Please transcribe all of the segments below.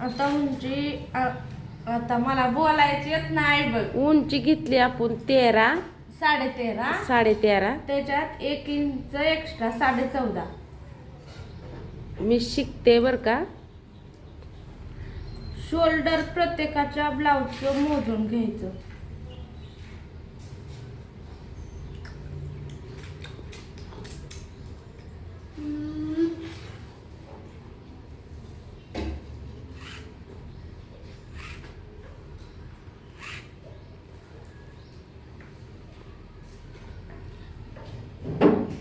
आता उंची आ- आता मला बोलायची येत नाही बघ. उंची घेतली आपण तेरा. साडे तेरा साडे तेरा त्याच्यात एक इंच एक्स्ट्रा साडे चौदा मी शिकते बर का? शोल्डर प्रत्येकाच्या ब्लाऊजचं मोजून घ्यायचं.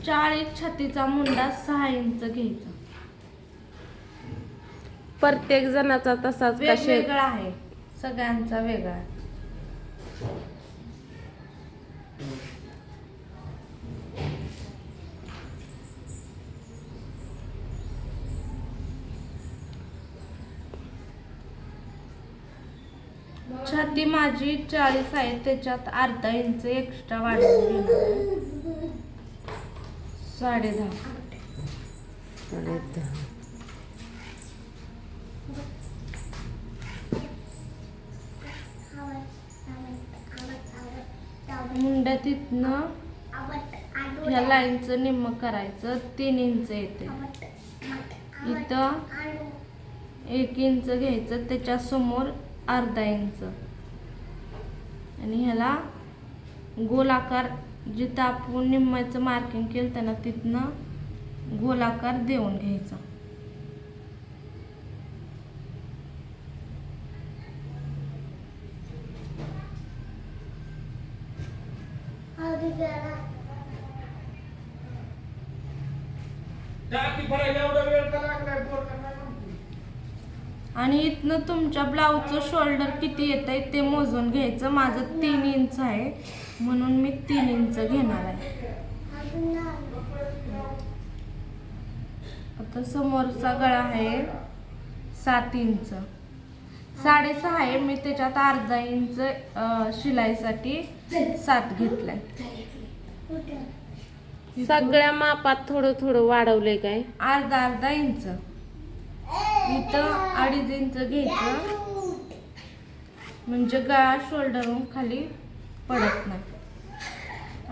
चाळीस छातीचा मुंडा सहा इंच घ्यायचा प्रत्येक जणाचा तसाच वेगवेगळा आहे सगळ्यांचा वेगळा आहे. छाती माझी चाळीस आहे त्याच्यात अर्धा इंच एक्स्ट्रा वाढवून घेणार आहे. साडे दहा. मुंड्या तिथनं ह्या लाईनचं निम्म करायचं तीन इंच येते. इथं एक इंच घ्यायचं त्याच्यासमोर अर्धा इंच. आणि ह्याला गोलाकार जिथं आपण निम्म्याचं मार्किंग केलं त्यांना तिथनं गोलाकार देऊन घ्यायचा? आणि इथनं तुमच्या ब्लाऊजचं शोल्डर किती येत आहे ते मोजून घ्यायचं. माझं तीन इंच आहे. म्हणून मी तीन इंच घेणार आहे. आता समोरचा गळा आहे सात इंच. साडेसहा आहे मी त्याच्यात अर्धा इंच शिलाईसाठी सात घेतलाय. सगळ्या मापात थोडं थोडं वाढवलंय काय? अर्धा अर्धा इंच. इथं अडीच इंच घ्यायचं. म्हणजे गळा शोल्डरहून खाली पडत नाही.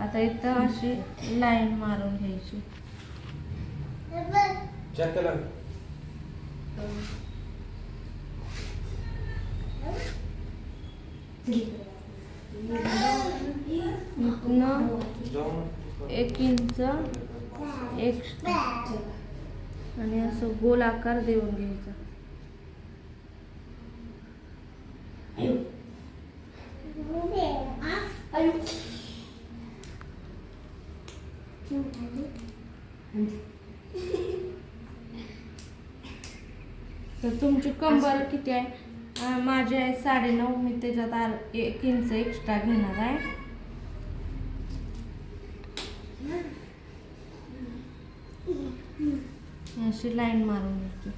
आता इथं अशी लाईन मारून घ्यायची. चेक केलं. इथनं जाऊन एक इंच एक्स्ट्रा आणि असं गोल आकार देऊन घ्यायचा. तर तुमची कंबर किती आहे? माझी आहे साडेनऊ मी त्याच्यात आर- एक इंच एक्स्ट्रा घेणार आहे. अशी लाईन मारून घ्यायची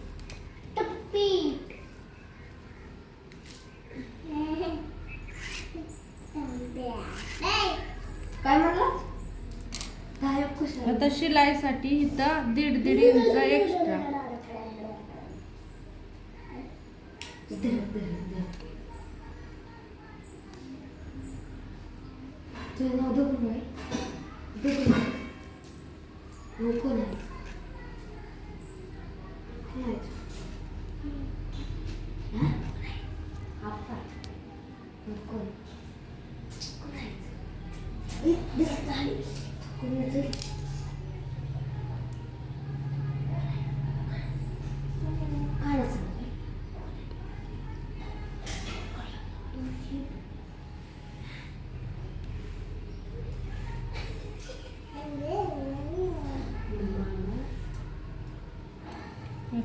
काय म्हटलं आता शिलाईसाठी इथं दीड दीड inch extra Thank you Dagdu आहे दगडू हो कोण आहे कोण आहे तू? हा? आप्पा. हो, कोण? कोण आहे? ए, दिसत आहे. कोण आहे तरी? काय नाही सांगत.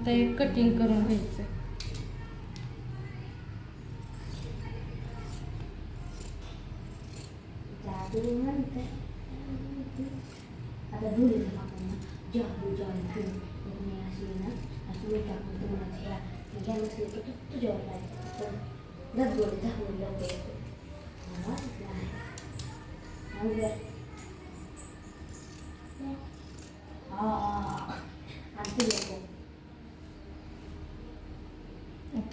आता एक कटिंग करून घ्यायचं जादू म्हणते आता धुळीचं आपण ना जादू जादू फिरून मग मी अशी ना अशी मी टाकून तुम्हाला ह्या घ्या नसले तर तू तुझ्यावर लागायचं पण धगोड धगोड लवकर येतो मला नाही आणि जर हा आणि तू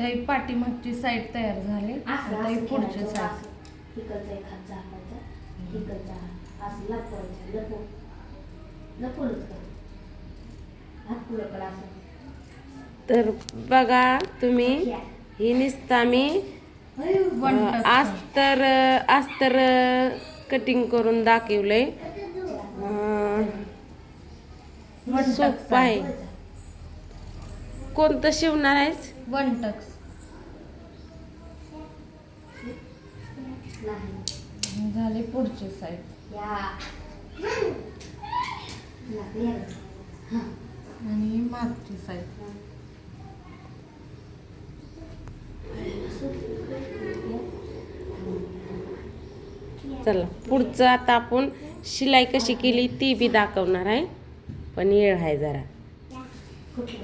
नको आता ही पाठीमागची साईड तयार झाली. ही असं पुढची साईड. इकडचा एक हात झाकायचा इकडचा हात. असं लपवायचं लपव. लपवलंच का? हात पुढं करा असं. तर बघा तुम्ही. ही निसता मी. अस्तर अस्तर कटिंग करून दाखवलंय. अं, वन टक्स सोपं आहे. कोणतं शिवणार आहेस? वन नाही. झाली पुढची साईड या. लागली आहे. हां. आणि ही मागची साईड चला पुढचं आता आपण शिलाई कशी केली ती बी दाखवणार आहे. पण येळ आहे जरा. कुठलं?